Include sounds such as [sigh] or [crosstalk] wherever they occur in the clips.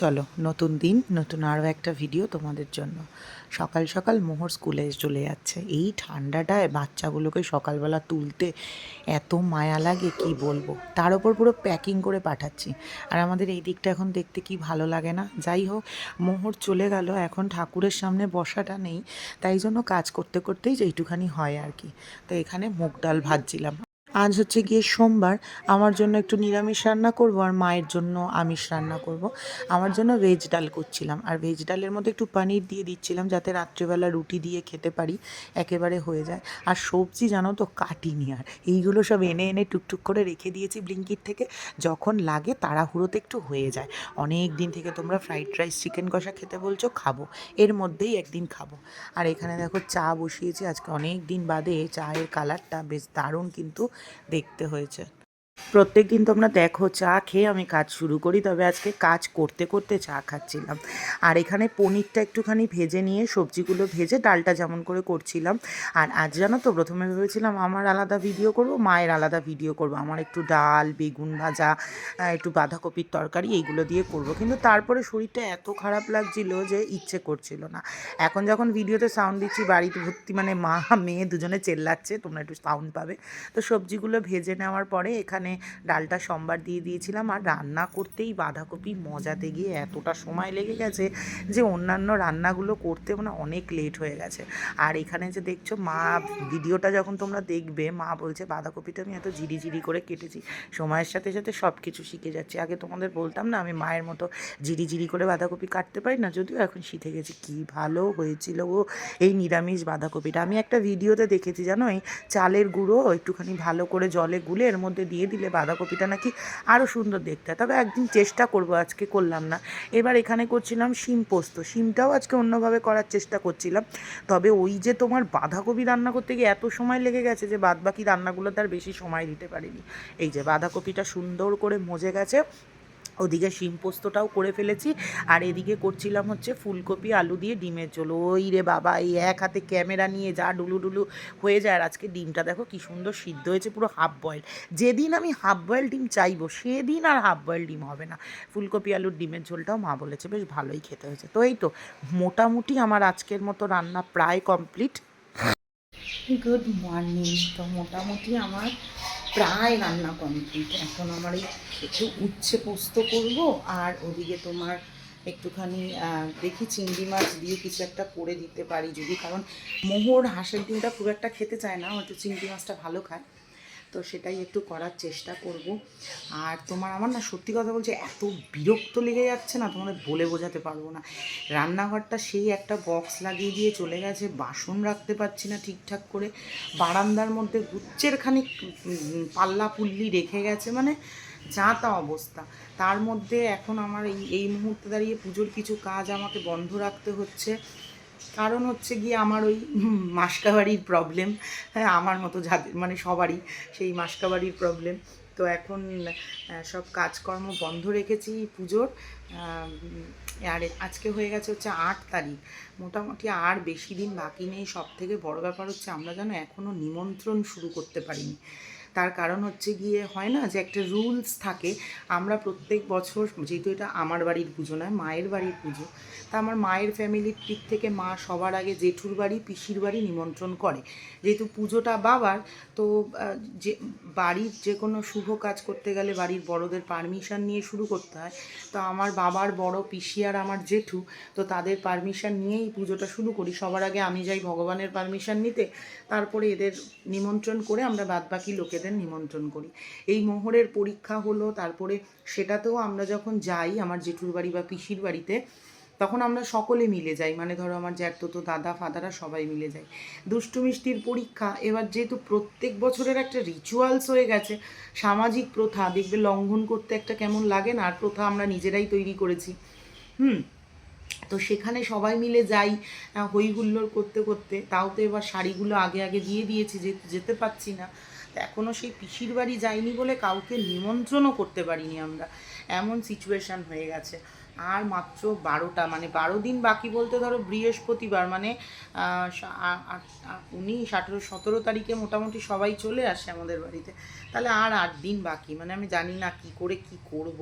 চলো, নতুন দিন, নতুন আরও একটা ভিডিও তোমাদের জন্য। সকাল সকাল মোহর স্কুলে চলে যাচ্ছে। এই ঠান্ডাটায় বাচ্চাগুলোকে সকালবেলা তুলতে এত মায়া লাগে, কি বলব? তার ওপর পুরো প্যাকিং করে পাঠাচ্ছি। আর আমাদের এই দিকটা এখন দেখতে কি ভালো লাগে না? যাই হোক, মোহর চলে গেল। এখন ঠাকুরের সামনে বসাটা নেই। তাই জন্য কাজ করতে করতেই যেইটুখানি হয় আর কি। তো এখানে মুগ ডাল ভাজছিলাম। আজ হচ্ছে গিয়ে সোমবার। আমার জন্য একটু নিরামিষ রান্না করব আর মায়ের জন্য আমিষ রান্না করব। আমার জন্য ভেজ ডাল করছিলাম। আর ভেজ ডালের মধ্যে একটু পনির দিয়ে দিচ্ছিলাম যাতে রাত্রেবেলা রুটি দিয়ে খেতে পারি। একেবারে হয়ে যায়। আর সবজি জানো তো কাটিনি আর। এইগুলো সব এনে এনে টুকটুক করে রেখে দিয়েছি ব্লিঙ্কিট থেকে। যখন লাগে তাড়াহুড়োতে একটু হয়ে যায়। অনেক দিন থেকে তোমরা ফ্রাইড রাইস, চিকেন কষা খেতে বলছো, খাব। এর মধ্যেই একদিন খাব। আর এখানে দেখো চা বসিয়েছি। আজকে অনেক দিন বাদে চায়ের কালারটা বেশ দারুণ কিন্তু দেখতে হয়েছে। প্রত্যেক দিন তোমরা দেখো, চা খেয়ে আমি কাজ শুরু করি, তবে আজকে কাজ করতে করতে চা খাচ্ছিলাম। আর এখানে পনিরটা একটুখানি ভেজে নিয়ে সবজিগুলো ভেজে ডালটা যেমন করে করছিলাম। আর আজ জানো তো, প্রথমে ভেবেছিলাম আমার আলাদা ভিডিও করব, মায়ের আলাদা ভিডিও করব। আমার একটু ডাল, বেগুন ভাজা একটু বাঁধাকপির তরকারি এইগুলো দিয়ে করব। কিন্তু তারপরে শরীরটা এত খারাপ লাগছিল যে ইচ্ছে করছিল না। এখন যখন ভিডিওতে সাউন্ড দিচ্ছি বাড়িতে ভর্তি মানে মা, মেয়ে দুজনে চেল্লাচ্ছে, তোমরা একটু সাউন্ড পাবে। তো সবজিগুলো ভেজে নেওয়ার পরে এখানে ডালটা সোমবার দিয়ে দিয়েছিলাম। আর রান্না করতেই বাঁধাকপি মজাতে গিয়ে এতটা সময় লেগে গেছে যে অন্যান্য রান্নাগুলো করতে মানে অনেক লেট হয়ে গেছে। আর এখানে যে দেখছ মা ভিডিওটা যখন তোমরা দেখবে, মা বলছে, বাঁধাকপিটা আমি এত জিরি জিরি করে কেটেছি। সময়ের সাথে সাথে সব কিছু শিখে যাচ্ছি। আগে তোমাদের বলতাম না, আমি মায়ের মতো জিরি জিরি করে বাঁধাকপি কাটতে পারি না, যদিও এখন শিখে গেছি। কি ভালো হয়েছিল গো এই নিরামিষ বাঁধাকপিটা। আমি একটা ভিডিওতে দেখেছি জানো এই চালের গুঁড়ো, একটুখানি ভালো করে জলে গুলে এর মধ্যে দিয়ে দিলে বাঁধাকপিটা নাকি আরও সুন্দর দেখতে হয়। তবে একদিন চেষ্টা করব, আজকে করলাম না। এবার এখানে করছিলাম শিম পোস্ত। শিমটাও আজকে অন্যভাবে করার চেষ্টা করছিলাম। তবে ওই যে তোমার বাঁধাকপি রান্না করতে গিয়ে এত সময় লেগে গেছে যে বাদবাকি রান্নাগুলো তার বেশি সময় দিতে পারিনি। এই যে বাঁধাকপিটা সুন্দর করে মজে গেছে। ওদিকে শিম পোস্তটাও করে ফেলেছি। আর এদিকে করছিলাম হচ্ছে ফুলকপি, আলু দিয়ে ডিমের ঝোল। ওই রে বাবা, এই এক হাতে ক্যামেরা নিয়ে যা ডুলু ডুলু হয়ে যায়। আর আজকে ডিমটা দেখো কি সুন্দর সিদ্ধ হয়েছে, পুরো হাফ বয়েল। যেদিন আমি হাফ বয়েল ডিম চাইব, সেদিন আর হাফ বয়েল ডিম হবে না। ফুলকপি, আলুর ডিমের ঝোলটাও মা বলেছে, বেশ ভালোই খেতে হয়েছে। তো এই তো, মোটামুটি আমার আজকের মতো রান্না প্রায় কমপ্লিট। গুড মর্নিং তো মোটামুটি আমার প্রায় রান্না কমপ্লিট এখন আমার এই একটু উচ্ছে পোস্ত করব, আর ওদিকে তোমার একটুখানি দেখি চিংড়ি মাছ দিয়ে কিছু একটা করে দিতে পারি যদি, কারণ মোহর হাঁসের ডিমটা খুব একটা খেতে চায় না, হয়তো চিংড়ি মাছটা ভালো খায়। তো সেটাই একটু করার চেষ্টা করব। আর তোমার আমার না সত্যি কথা বলছে, এত বিরক্ত লেগে যাচ্ছে না, তোমাদের বলে বোঝাতে পারব না। রান্নাঘরটা সেই একটা বক্স লাগিয়ে দিয়ে চলে গেছে, বাসন রাখতে পারছি না ঠিকঠাক করে। বারান্দার মধ্যে গুচ্ছের খানিক পাল্লা পুল্লি রেখে গেছে মানে যা তা অবস্থা। তার মধ্যে এখন আমার এই এই মুহূর্তে দাঁড়িয়ে পুজোর কিছু কাজ আমাকে বন্ধ রাখতে হচ্ছে। কারণ হচ্ছে গিয়ে আমার ওই মাসকাবাড়ির প্রবলেম হ্যাঁ আমার মতো যাদের মানে সবারই সেই মাসকাবাড়ির প্রবলেম তো এখন সব কাজকর্ম বন্ধ রেখেছি পুজোর। আর আজকে হয়ে গেছে হচ্ছে আট তারিখ। মোটামুটি আর বেশি দিন বাকি নেই। সব থেকে বড় ব্যাপার হচ্ছে আমরা যেন এখনও নিমন্ত্রণ শুরু করতে পারিনি। তার কারণ হচ্ছে গিয়ে হয় না যে একটা রুলস থাকে। আমরা প্রত্যেক বছর, যেহেতু এটা আমার বাড়ির পুজো নয়, মায়ের বাড়ির পুজো, তা আমার মায়ের ফ্যামিলির দিক থেকে মা সবার আগে জেঠুর বাড়ি, পিসির বাড়ি নিমন্ত্রণ করে। যেহেতু পুজোটা বাবার, তো যে, বাড়ির যে কোনো শুভ কাজ করতে গেলে বাড়ির বড়দের পারমিশন নিয়ে শুরু করতে হয়। তো আমার বাবার বড় পিসি আর আমার জেঠু, তো তাদের পারমিশন নিয়েই পুজোটা শুরু করি। সবার আগে আমি যাই ভগবানের পারমিশন নিতে, তারপরে এদের নিমন্ত্রণ করে আমরা বাদবাকি লোকেদের নিমন্ত্রণ করি। এই মোহরের পরীক্ষা হলো, তারপরে সেটাতেও আমরা যখন যাই, আমার জেঠুর বাড়ি বা পিসির বাড়িতে, তখন আমরা সকলে মিলে যাই। মানে ধরো আমার জ্যাঠতো দাদা, ফাদারা সবাই মিলে যাই। দুষ্টু মিষ্টির পরীক্ষা, এবার যেহেতু প্রত্যেক বছরের একটা রিচুয়ালস হয়ে গেছে, সামাজিক প্রথা, দেখবে লঙ্ঘন করতে একটা কেমন লাগে না, আর প্রথা আমরা নিজেরাই তৈরি করেছি। হুম? তো সেখানে সবাই মিলে যাই হই হুল্লোড় করতে করতে। তাও তো এবার শাড়িগুলো আগে আগে দিয়ে দিয়েছি যেতে পারছি না। এখনও সেই পিসির বাড়ি যাইনি বলে কাউকে নিমন্ত্রণও করতে পারিনি আমরা। এমন সিচুয়েশান হয়ে গেছে। আর মাত্র বারোটা মানে বারো দিন বাকি বলতে ধরো বৃহস্পতিবার মানে উনিশ আঠেরো, সতেরো তারিখে মোটামুটি সবাই চলে আসে আমাদের বাড়িতে। তাহলে আর আট দিন বাকি মানে আমি জানি না কি করে কি করব।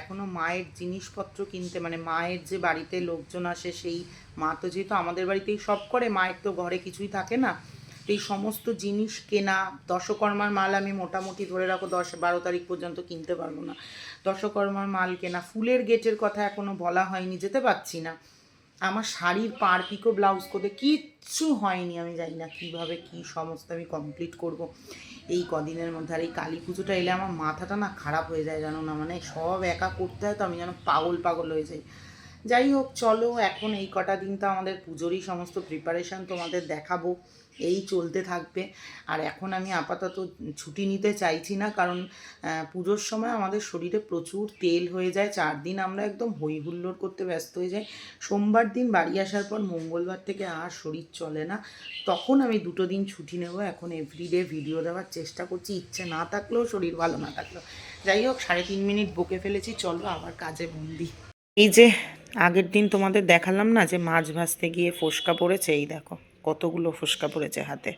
এখনও মায়ের জিনিসপত্র কিনতে মানে মায়ের যে বাড়িতে লোকজন আসে, সেই মা তো যেহেতু আমাদের বাড়িতেই সব করে, মায়ের তো ঘরে কিছুই থাকে না। এই সমস্ত জিনিস কেনা, দশকর্মার মাল আমি মোটামুটি ধরে রাখো দশ বারো তারিখ পর্যন্ত কিনতে পারব না। দশকর্মার মাল কেনা, ফুলের গেটের কথা এখনও বলা হয়নি, যেতে পারছি না। আমার শাড়ির পার পিকো ব্লাউজ করতে কিচ্ছু হয়নি, আমি জানি না কীভাবে কী সমস্ত আমি কমপ্লিট করব। এই কদিনের মধ্যে, আর এই কালী পুজোটা এলে আমার মাথাটা না খারাপ হয়ে যায় জানো না মানে সব একা করতে হয় তো আমি যেন পাগল পাগল হয়ে যাই। যাই হোক, চলো, এখন এই কটা দিন তো আমাদের পুজোরই সমস্ত প্রিপারেশান তোমাদের দেখাবো। এই চলতে থাকবে। আর এখন আমি আপাতত ছুটি নিতে চাইছি না, কারণ পুজোর সময় আমাদের শরীরে প্রচুর তেল হয়ে যায়। চার দিন আমরা একদম হই হুল্লোড় করতে ব্যস্ত হয়ে যাই। সোমবার দিন বাড়ি আসার পর মঙ্গলবার থেকে আর শরীর চলে না। তখন আমি দুটো দিন ছুটি নেব। এখন এভরিডে ভিডিও দেওয়ার চেষ্টা করছি। ইচ্ছে না থাকলেও, শরীর ভালো না থাকলেও। যাই হোক, সাড়ে তিন মিনিট বকে ফেলেছি। চলো আবার কাজে বন্দি এই যে, আগের দিন তোমাদের দেখালাম না যে মাছ ভাজতে গিয়ে ফোসকা পড়েছে? এই দেখো। কতগুলো ফোসকা পড়েছে হাতে।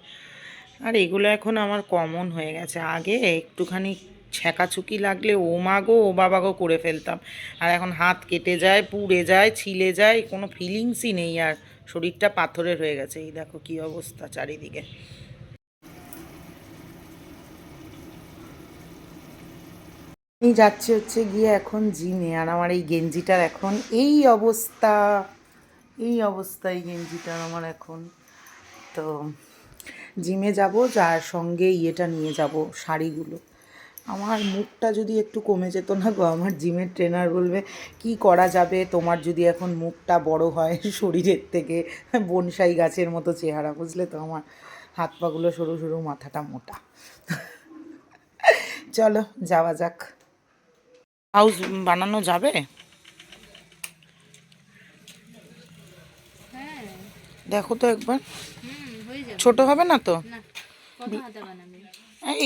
আর এগুলো এখন আমার কমন হয়ে গেছে। আগে একটুখানি ছ্যাঁকাছুকি লাগলে ও মাগো ও বাবাগো করে ফেলতাম। আর এখন হাত কেটে যায়, পুড়ে যায়, ছিলে যায়, কোনো ফিলিংসই নেই আর। শরীরটা পাথরের হয়ে গেছে। এই দেখো কি অবস্থা চারিদিকে। আমি যাচ্ছি হচ্ছে গিয়ে এখন জিমে। আর আমার এই গেঞ্জিটার এখন এই অবস্থা। এই অবস্থা এই গেঞ্জিটার আমার এখন। তো জিমে যাব যার সঙ্গে ইয়েটা নিয়ে যাব শাড়িগুলো। আমার মুখটা যদি একটু কমে যেত না গো আমার জিমের ট্রেনার বলবে কি করা যাবে? তোমার যদি এখন মুখটা বড় হয় [laughs] শরীরের থেকে বনসাই গাছের মতো চেহারা বুঝলে তো আমার হাত পাগুলো সরু সরু মাথাটা মোটা। [laughs] চলো যাওয়া যাক। হাউস বানানো যাবে? হ্যাঁ। দেখো তো একবার। ছোট হবে না তো?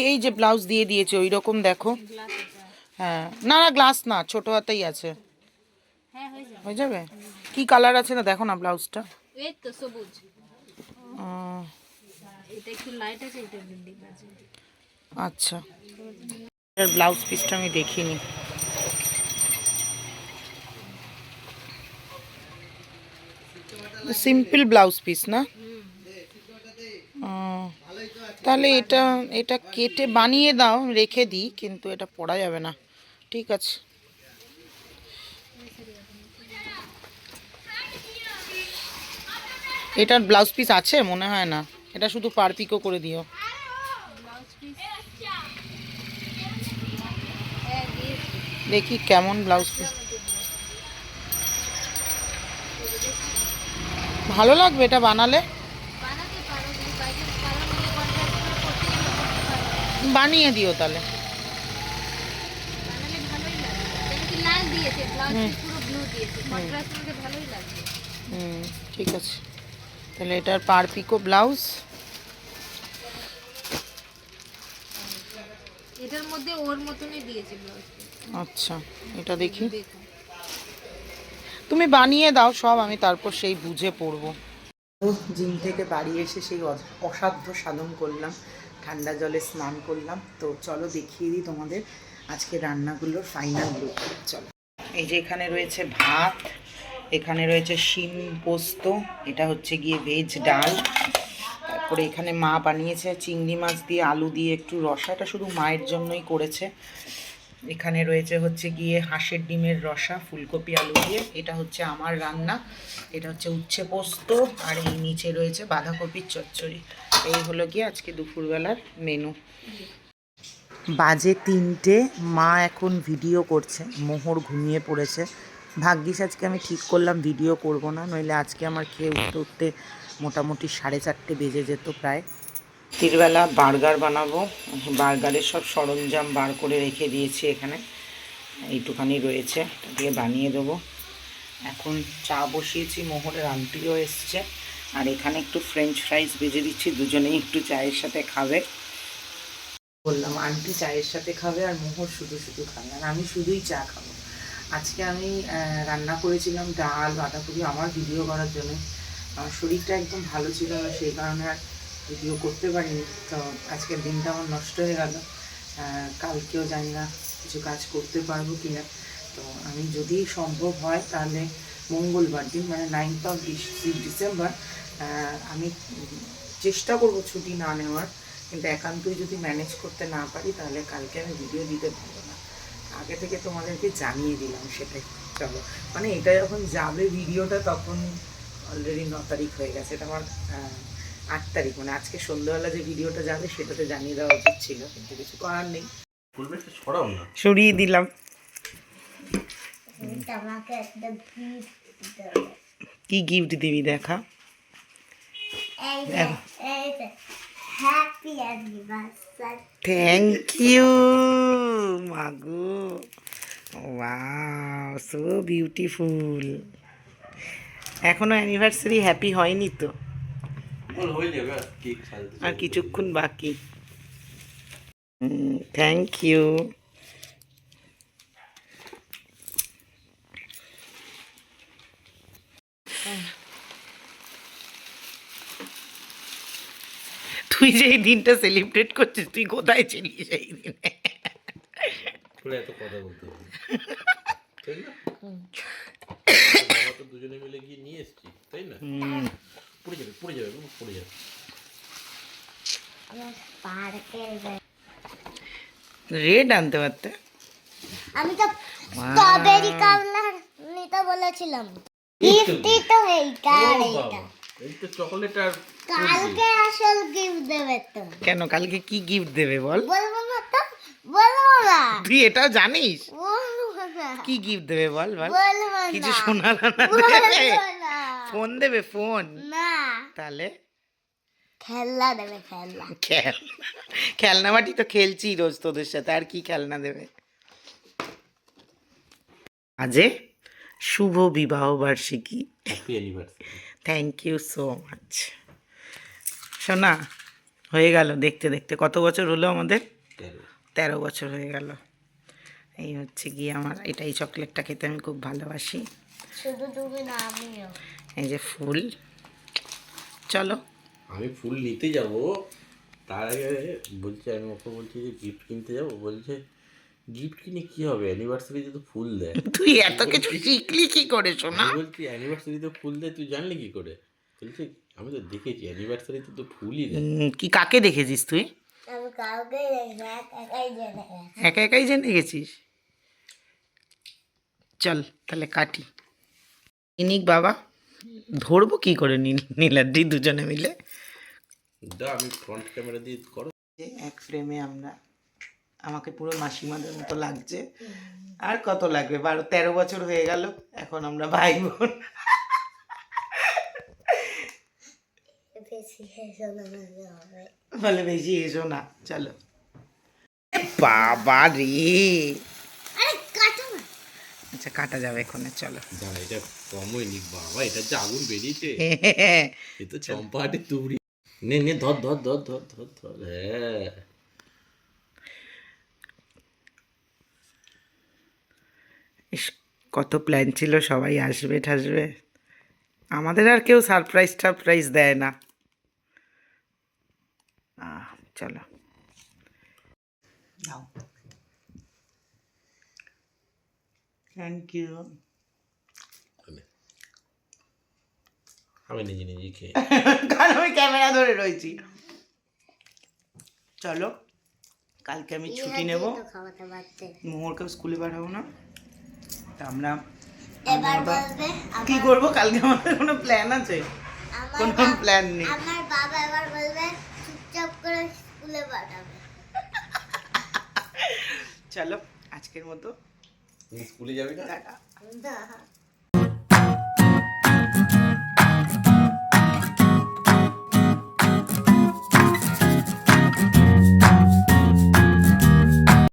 এই- যে ব্লাউজ দিয়ে দিয়েছে ওই রকম দেখো হ্যাঁ। না না গ্লাস না ছোট হাতেই আছে। হ্যাঁ হয়ে যাবে। কি কালার আছে না? দেখো না ব্লাউজটা। আচ্ছা। ব্লাউজ পিসটা আমি দেখিনি। সিম্পল ব্লাউজ পিস না? তাহলে এটা এটা কেটে বানিয়ে দাও, রেখে দিই, কিন্তু এটা পরা যাবে না। ঠিক আছে। এটার ব্লাউজ পিস আছে, মনে হয় না। এটা শুধু পারপিকও করে দিও। দেখি কেমন ব্লাউজ পিস। ভালো লাগবে এটা বানালে বানাতে পারো তুমি বাইরে কারণ নিয়ে কন্ট্রাক্ট করে করতে গেলে করতে পারো বানিয়ে দিও তাহলে বানালে ভালোই লাগবে যেন কি লাল দিয়েছে ব্লাউজ পিস পুরো ব্লু দিয়েছে কন্ট্রাস্ট মধ্যে দিও তাহলে। হুম। ঠিক আছে। তাহলে এটার পার পিকো ব্লাউজ। এটার মধ্যে ওর মতনই দিয়েছে আচ্ছা এটা দেখি। তুমি বানিয়ে দাও সব আমি তারপর সেই বুঝে পড়ব। জিম থেকে বাড়ি এসে সেই অসাধ্য সাধন করলাম। ঠান্ডা জলে স্নান করলাম। তো চলো দেখিয়ে দিই তোমাদের আজকে রান্নাগুলোর ফাইনাল লুক চলো। এই যে এখানে রয়েছে ভাত, এখানে রয়েছে শিম পোস্ত, এটা হচ্ছে গিয়ে ভেজ ডাল। তারপরে এখানে মা বানিয়েছে চিংড়ি মাছ দিয়ে আলু দিয়ে একটু রসা, এটা শুধু মায়ের জন্যই করেছে। এখানে রয়েছে হচ্ছে গিয়ে হাঁসের ডিমের রসা, ফুলকপি আলু দিয়ে। এটা হচ্ছে আমার রান্না, এটা হচ্ছে উচ্ছে পোস্ত, আর এই নিচে রয়েছে বাঁধাকপির চচ্চড়ি। এই হলো গিয়ে আজকে দুপুরবেলার মেনু বাজে তিনটে মা এখন ভিডিও করছে মোহর ঘুমিয়ে পড়েছে। ভাগ্যিস আজকে আমি ঠিক করলাম ভিডিও করব না নইলে আজকে আমার খেয়ে উঠতে উঠতে মোটামুটি সাড়ে চারটে বেজে যেত প্রায়। তিরবেলা বার্গার বানাবো বার্গারের সব সরঞ্জাম বার করে রেখে দিয়েছি এখানে এইটুখানি রয়েছে দিয়ে বানিয়ে দেবো। এখন চা বসিয়েছি মোহরের আন্টিও এসছে। আর এখানে একটু ফ্রেঞ্চ ফ্রাইজ ভেজে দিচ্ছি, দুজনেই একটু চায়ের সাথে খাবে। বললাম, আন্টি চায়ের সাথে খাবে আর মোহর শুধু শুধু খাবে। আর আমি শুধুই চা খাব। আজকে আমি রান্না করেছিলাম ডাল, বাঁধাকপি, আমার ভিডিও করার জন্য। আমার শরীরটা একদম ভালো ছিল না, সেই কারণে আর ভিডিও করতে পারিনি। তো আজকের দিনটা আমার নষ্ট হয়ে গেল। কালকেও জানি না কিছু কাজ করতে পারব কি না তো আমি যদি সম্ভব হয় তাহলে মঙ্গলবার দিন মানে নাইনথ অফ ডিসেম্বর আমি চেষ্টা করব ছুটি না নেওয়ার কিন্তু একান্তই যদি ম্যানেজ করতে না পারি তাহলে কালকে আমি ভিডিও দিতে পারব না। আগে থেকে তোমাদেরকে জানিয়ে দিলাম সেটাই। চলো। মানে এটা যখন যাবে ভিডিওটা তখন অলরেডি ন তারিখ হয়ে গেছে। এটা আমার আট তারিখ। মানে আজকে সন্ধ্যাবেলা যে ভিডিওটা যাবে সেটাতে জানিয়ে দেওয়া উচিত ছিল। কিন্তু কিছু করার নেই। সরিয়ে দিলাম। কি গিফট দিবি দেখা? হ্যাপি অ্যানিভার্সারি থ্যাংক ইউ মাগো ওয়াও সো বিউটিফুল এখনও অ্যানিভার্সারি হ্যাপি হয়নি তো? আর কিছুক্ষণ বাকি। থ্যাংক ইউ তুই যে দিনটা সেলিব্রেট করছিস তুই কোথায় ছিলি সেই দিনে? এত কথা বলতে হবে। না? তো দুজনে মিলে গিয়ে নিয়ে এসেছি তাই না? পড়ে যাবে পড়ে যাবে পড়ে যাবে। রেড আনতে পারতে? আমি তো স্ট্রবেরি কামলা নিতে বলেছিলাম। গিফটই তো এইটা এইটা এই তো চকলেট আর কালকে আসল গিফট দেবে তো কেন কালকে কি গিফট দেবে বল? বলব না তো বলব না। তুই এটাও জানিস? কি গিফট দেবে বল বল। কিছু না। শোনালো না। দেবে ফোন দেবে ফোন। না। তাহলে? খেলনা দেবে খেলনা। খেলনা। খেলনা বাটি তো খেলছি রোজ তোদের সাথে আর কি খেলনা দেবে? আজে শুভ বিবাহ বার্ষিকী। থ্যাংক ইউ সো মাচ শোনা হয়ে গেল দেখতে দেখতে। কত বছর হলো আমাদের? তেরো। তেরো বছর হয়ে গেল। এই হচ্ছে গিয়ে আমার এটা এই চকলেটটা খেতে আমি খুব ভালোবাসি। এই যে ফুল। চলো। আমি ফুল নিতে যাব। তার আগে বলছে আমি ওকে বলছি যে গিফট কিনতে যাব। বলছে গিফট কিনে কি হবে? অ্যানিভার্সারিতে তো ফুল দেয়। [laughs] তুই এত কিছু শিখলি কি করে শোনা বলছি অ্যানিভার্সারিতে ফুল দেয় তুই জানলি কি করে? বলছে আমি তো দেখেছি অ্যানিভার্সারিতে তো ফুলই দেয় কি কাকে দেখেছিস তুই? আমি কাউকে। একা একাই জেনে গেছিস চল তাহলে কাটি। ইনিক বাবা ধরবো কি করে নীল নীলাদ্রি দুজনে মিলে? দা আমি ফ্রন্ট ক্যামেরা দিয়ে করো। যে এক ফ্রেমে আমরা আমাকে পুরো মাসিমাদের মতো লাগছে। আর কত লাগবে? বারো তেরো বছর হয়ে গেল এখন আমরা ভাই বোন বেশি হেসে নামাতে হবে। বলে বেশি এসো না চলো বাবা রে। আচ্ছা কাটা যাবে এখানে চলো দাঁড়া এটা কম হয়নি বাবা এটা যে আগুন বেরিয়েছে এ তো চম্পাহাটে তুবড়ি নে নে ধর ধর ধর ধর ধর ধর হ্যাঁ ইস কত প্ল্যান ছিল সবাই আসবে ঠাসবে। আমাদের আর কেউ সারপ্রাইজ টারপ্রাইজ দেয় না। চলো। দাও থ্যাংক ইউ আমি নিজে নিজে খেয়ে [laughs] কারণ আমি ক্যামেরা ধরে রয়েছি। চলো কালকে আমি ছুটি নেব। মোহরকে স্কুলে পাঠাবো না। তা আমরা কি করব? কালকে আমাদের কোনো প্ল্যান আছে? কোনো প্ল্যান নেই। আমার বাবা পাঠাবে চলো আজকের মতো। স্কুলে যাবি না।